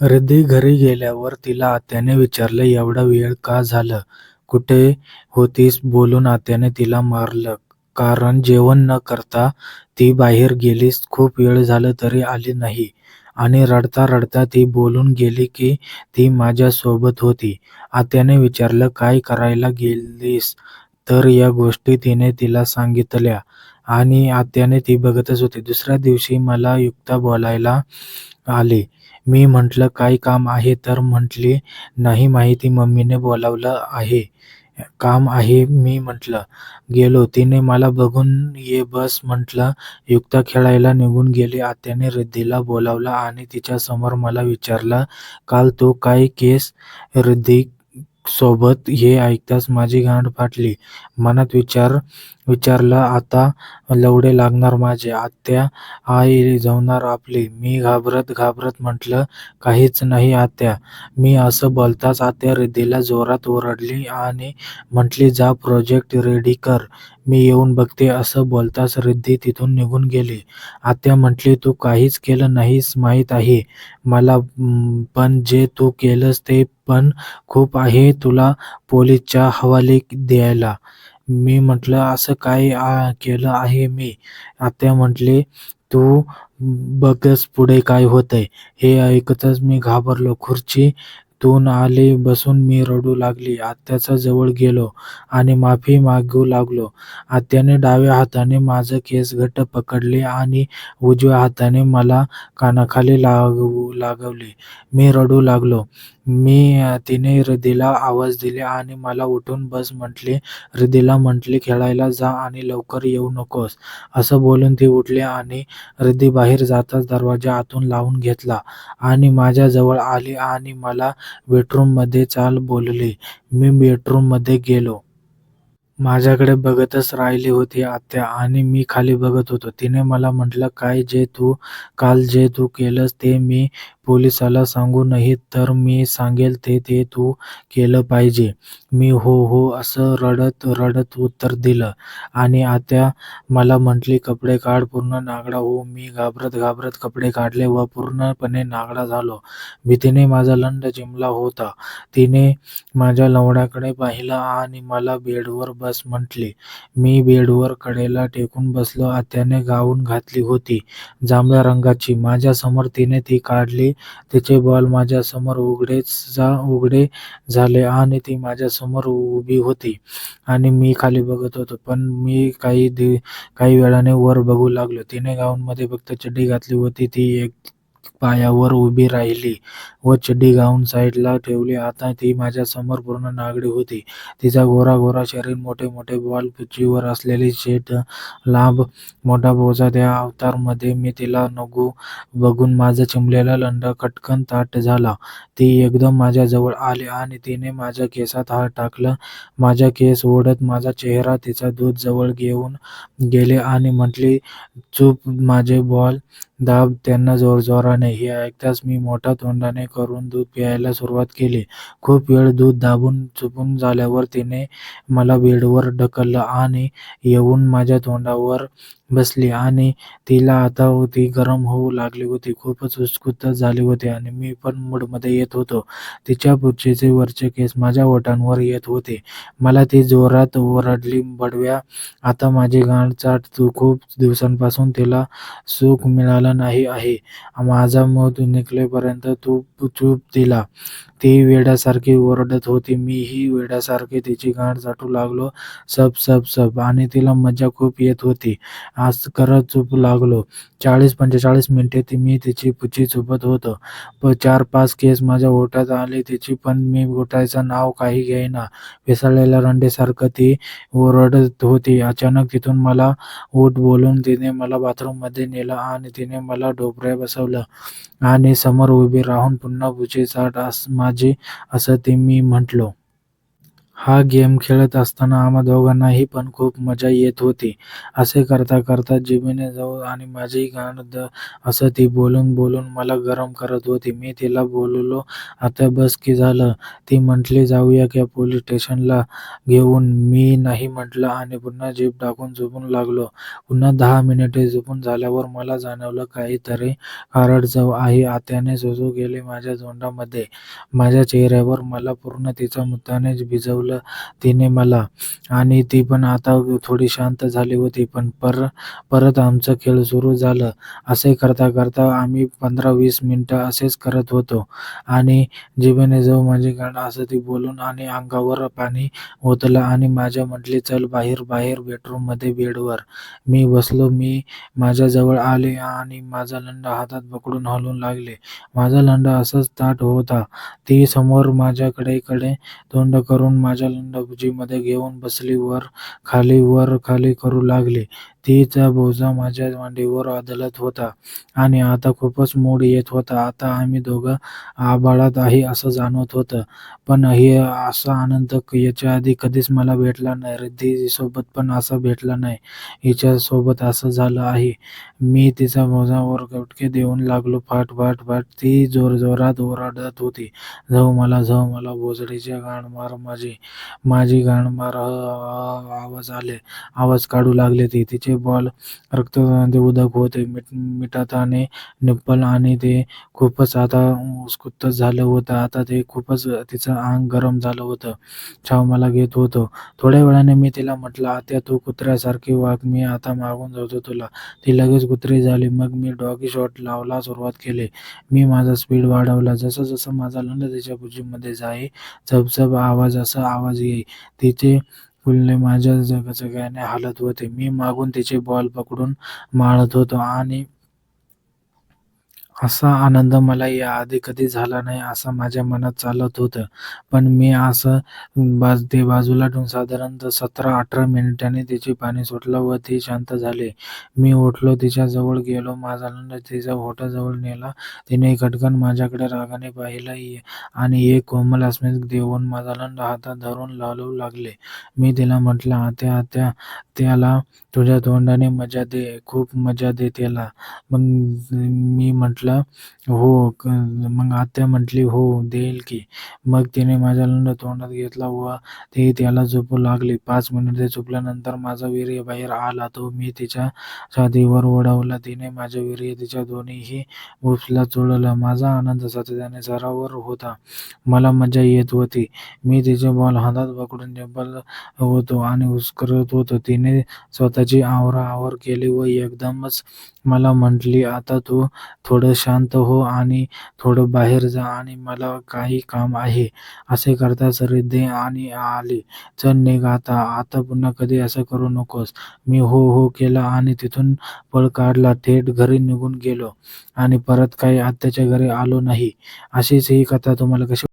रिद्धी घरी गेल्यावर तिला आत्याने विचारलं एवढा वेळ का झालं? कुठे होतीस बोलून आत्याने तिला मारलं कारण जेवण न करता ती बाहेर गेलीस खूप वेळ झालं तरी आली नाही आणि रडता रडता ती बोलून गेली की ती माझ्यासोबत होती. आत्याने विचारलं काय करायला गेलीस? तर या गोष्टी तिने तिला सांगितल्या आणि आत्याने ती बघतच होती. दुसऱ्या दिवशी मला युक्ता बोलायला आली. मी म्हटलं काय काम आहे तर म्हटली नाही माहिती मम्मीने बोलावलं आहे. काम आहे मी म्हटलं गेलो. तिने मला बघून ये बस म्हटलं युक्ता खेळायला निघून गेली. आत्याने रिद्धीला बोलावलं आणि तिच्यासमोर मला विचारलं काल तो काय केस रिद्धी सोबत हे ऐकताच माझी गांड फाटली. मनात विचार विचारलं आता लवडे लागणार माझे. आत्या आई जळणार आपली. मी घाबरत घाबरत म्हंटलं काहीच नाही आत्या. मी असं बोलताच आत्या रिद्धीला जोरात ओरडली आणि म्हटली जा प्रोजेक्ट रेडी कर. मी येऊन बघते. असं बोलताच रिद्धी तिथून निघून गेली. आत्या म्हटली, तू काहीच केलं नाहीस माहीत आहे मला पण जे तू केलंस ते पण खूप आहे तुला पोलीसच्या हवाली द्यायला. मी म्हटलं असं काय केलं आहे मी? आत्या म्हटले तू बघच पुढे काय होतंय. हे ऐकताच मी घाबरलो. खुर्ची तून आले बसून मी रडू लागली. आत्याच्या जवळ गेलो आणि माफी मागू लागलो. आत्याने डाव्या हाताने माझं केस घट्ट पकडले आणि उजव्या हाताने मला कानाखाली लागवले. मी रडू लागलो. मी तिने रिद्धीला आवाज दिले आणि मला उठून बस म्हटले रिद्धीला म्हटले खेळायला जा आणि लवकर येऊ नकोस. असं बोलून ती उठली आणि रिद्धी बाहेर जाताच दरवाजा आतून लावून घेतला आणि माझ्याजवळ आली आणि मला बेडरूममध्ये चाल बोलली. मी बेडरूममध्ये गेलो. माझ्याकडे बघतच राहिली होती आत्या आणि मी खाली बघत होतो. तिने मला म्हंटलं काय जे तू काल जे तू केलंस ते मी पोलिसाला सांगू नाही तर मी सांगेल ते ते तू केलं पाहिजे. मी हो हो असं रडत रडत उत्तर दिलं आणि आत्या मला म्हटली कपडे काढ पूर्ण नांगडा हो. मी घाबरत घाबरत कपडे काढले व पूर्णपणे नांगडा झालो. भीतीने माझा लंड चिमला होता. तिने माझ्या लवण्याकडे पाहिलं आणि मला बेडवर बस म्हटली मी बेडवर कडेला टेकून बसलो. आत्याने गाऊन घातली होती जांभळ्या रंगाची. माझ्यासमोर तिने ती काढली. तिचे बॉल माझ्यासमोर उघडे झाले आणि ती माझ्यासमोर उभी होती आणि मी खाली बघत होतो. पण मी काही वेळाने वर बघू लागलो. तिने गाऊनमध्ये फक्त चड्डी घातली होती. ती एक पायावर उभी राहिली व चड्डी गाऊन साईडला ठेवली. आता ती माझ्यासमोर पूर्ण नागडी होती. तिचा गोरा गोरा शरीर, मोठे मोठे बॉल पृथ्वीवर असलेली शेत, लांब मोठा बोजा त्या अवतारमध्ये मी तिला बघून माझा चिमलेला लंड खटकन ताठ झाला. ती एकदम माझ्याजवळ आली आणि तिने माझ्या केसात हात टाकला. माझे केस ओढत माझा चेहरा तिच्या दूध जवळ घेऊन गेली आणि म्हटली चूप माझे बॉल दाब त्यांना जोरजोराने. हे ऐकताच मी मोठ्या तोंडाने करून दूध प्यायला सुरुवात केली. खूप वेळ दूध दाबून चुपून झाल्यावर तिने मला बेडवर ढकललं आणि येऊन माझ्या तोंडावर बसली आणि तिला आता ती गरम होऊ लागली होती. खूपच उत्सुक झाली होती आणि मी पण मूडमध्ये येत होतो. तिच्या पुढचे वरचे केस माझ्या ओठांवर येत होते. मला ती जोरात ओरडली बडव्या आता माझी गाठ चाट. खूप दिवसांपासून तिला सुख मिळालं नाही आहे. माझा मध निघेपर्यंत तू चूप दिला ती वेड्यासारखी ओरडत होती. मीही वेड्यासारखे तिची गाठ चाटू लागलो. सब सप सप आणि तिला मजा खूप येत होती. आज करत चुप लागलो. चाळीस पंचेचाळीस मिनिटे ती मी तिची पुच्छी चुपत होतो. चार पाच केस माझ्या ओठात आले तिची पण मी ओठायचं नाव काही घेईना. पिसाळलेल्या रंडेसारखं ती ओरडत होती. अचानक तिथून मला ओठ बोलून तिने मला बाथरूममध्ये नेलं आणि तिने मला ढोपऱ्यात बसवलं आणि समोर उभी राहून पुन्हा पुच्छी चाट माझी असं ते मी म्हंटलो. हा गेम खेळत असताना आम्हा दोघांनाही पण खूप मजा येत होती. असे करता करता जिभेने जाऊ आणि माझी गाणं द असं ती बोलून बोलून मला गरम करत होती. मी तिला बोललो आता बस की झालं. ती म्हटली जाऊया की पोलीस स्टेशनला घेऊन. मी नाही म्हटलं आणि पुन्हा जीप टाकून झोपून लागलो. पुन्हा दहा मिनिटे झोपून झाल्यावर मला जाणवलं काहीतरी खारट जाऊ आहे. आत्याने सुजू गेले माझ्या झोंडामध्ये माझ्या चेहऱ्यावर. मला पूर्ण तिचा मुतानेच भिजवलं तिने मला. आणि ती पण आता थोडी शांत झाली होती. पण परत आमचा खेळ सुरू झालं असे करता करता आम्ही पंधरा वीस मिनिटं असेच करत होतो. आणि जिबेने जाऊ माझी म्हणजे गाणं असं ती बोलून आणि अंगावर पाणी ओतलं आणि माझ्या म्हटली चल बाहेर बाहेर बेडरूममध्ये बेडवर. मी बसलो. मी माझ्याजवळ आले आणि माझा लंडा हातात पकडून हलवू लागले माझा लंडा असाच ताट होता. ती समोर माझ्याकडे तोंड करून माझ्या लंडा घेऊन बसली. वर खाली वर खाली करू लागली. तिचा बोजा माझ्या मांडीवर आदळत होता आणि आता खूपच मूड येत होता. आता आम्ही दोघं आभाळात आहे असं जाणवत होतं. पण हे असा आनंद याच्याआधी कधीच मला भेटला नाही. रिद्धीसोबत पण असा भेटला नाही. हिच्यासोबत असं झालं आहे. मी तिच्या बोजावर गुटके देऊ लागलो फाट फाट फाट. ती जोरजोरात ओरडत होती. झव मला झव मला. भोसडीची गाण मार माझी. माझी गाण मार. आवाज आले आवाज काढू लागली ती. तिचे बॉल रक्ताने उदक होते. मिठाने निप्पल आणि ते खूपच आता उत्कट झालं होतं. आता ते खूपच तिचं अंग गरम झालं होतं. छाव मला घेत होतं. थोड्या वेळाने मी तिला म्हटलं आत्या तू कुत्र्यासारखी वाघ मी आता मागून जातो तुला. ती लगेच कुत्री झाली. मग मी डॉगी शॉट लावला सुरुवात केली. मी माझा स्पीड वाढवला. जसं जसं माझा लंड तिच्या भुजीमध्ये जाई, झबझब आवाज असा आवाज येई. तिचे फुलने माझ्या झगझग्याने हालत होते. मी मागून तिचे बॉल पकडून मारत होतो. आणि असा आनंद मला याआधी कधी झाला नाही असं माझ्या मनात चालत होतं. पण मी असं बाज ते बाजूला ठेवून साधारणतः सतरा अठरा मिनिटांनी तिचे पाणी सुटलं व ती शांत झाली. मी उठलो. तिच्याजवळ गेलो. माझा आनंद तिच्या ओठाजवळ नेला. तिने खटकन माझ्याकडे रागाने पाहिलं आणि एक कोमल स्मित देऊन माझा आनंद हातात धरून लावू लागले मी तिला म्हटलं आत्या आत्या त्याला तुझ्या तोंडाने मजा दे. खूप मजा दे त्याला. मग मी म्हटलं हो. मग आत्या म्हटली हो देईल की. मग तिने माझा लंड तोंडात घेतला व ती त्याला झोपू लागली. पाच मिनिटे झोपल्यानंतर माझा वीर्य बाहेर आला तो मी तिच्या छातीवर ओढवला तिने माझं वीर्य तिच्या दोन्हीही बुब्सला चोळलं. माझा आनंद सातत्याने सरावर होता. मला मजा येत होती. मी तिचे बॉल हातात पकडून जबल होतो आणि उस्करत होतो. तिने स्वतःची आवराआवर केली व एकदमच मला म्हटली आता तू थोडं शांत हो आणि थोडं बाहेर जा आणि मला काही काम आहे. असे करता करताच आणि आली. चल निघ आता. आता पुन्हा कधी असं करू नकोस. मी हो हो केला आणि तिथून पळ काढला. थेट घरी निघून गेलो आणि परत काही आत्याच्या घरी आलो नाही. अशीच ही कथा तुम्हाला कशी